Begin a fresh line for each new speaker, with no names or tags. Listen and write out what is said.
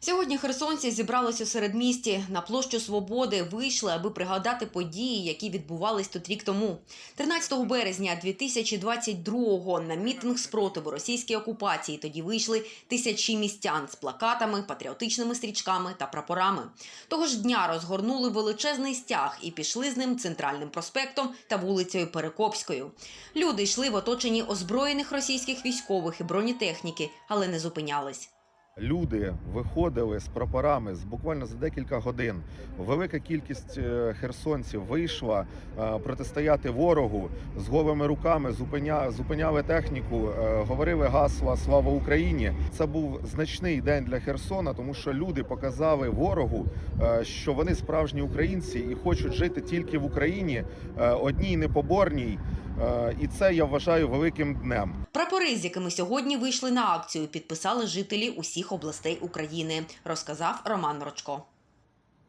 Сьогодні херсонці зібрались у середмісті на площу Свободи. Вийшли, аби пригадати події, які відбувались тут рік тому. 13 березня 2022-го на мітинг спротиву російській окупації тоді вийшли тисячі містян з плакатами, патріотичними стрічками та прапорами. Того ж дня розгорнули величезний стяг і пішли з ним центральним проспектом та вулицею Перекопською. Люди йшли в оточенні озброєних російських військових і бронетехніки, але не зупинялись.
Люди виходили з прапорами з буквально за декілька годин. Велика кількість е, херсонців вийшла е, протистояти ворогу з голими руками, зупиня, зупиняли техніку, е, говорили гасла Слава Україні. Це був значний день для Херсона, тому що люди показали ворогу, що вони справжні українці і хочуть жити тільки в Україні, одній непоборній. Е, І це я вважаю великим днем.
Прапори, з якими сьогодні вийшли на акцію, підписали жителі усіх областей України, розказав Роман Рочко.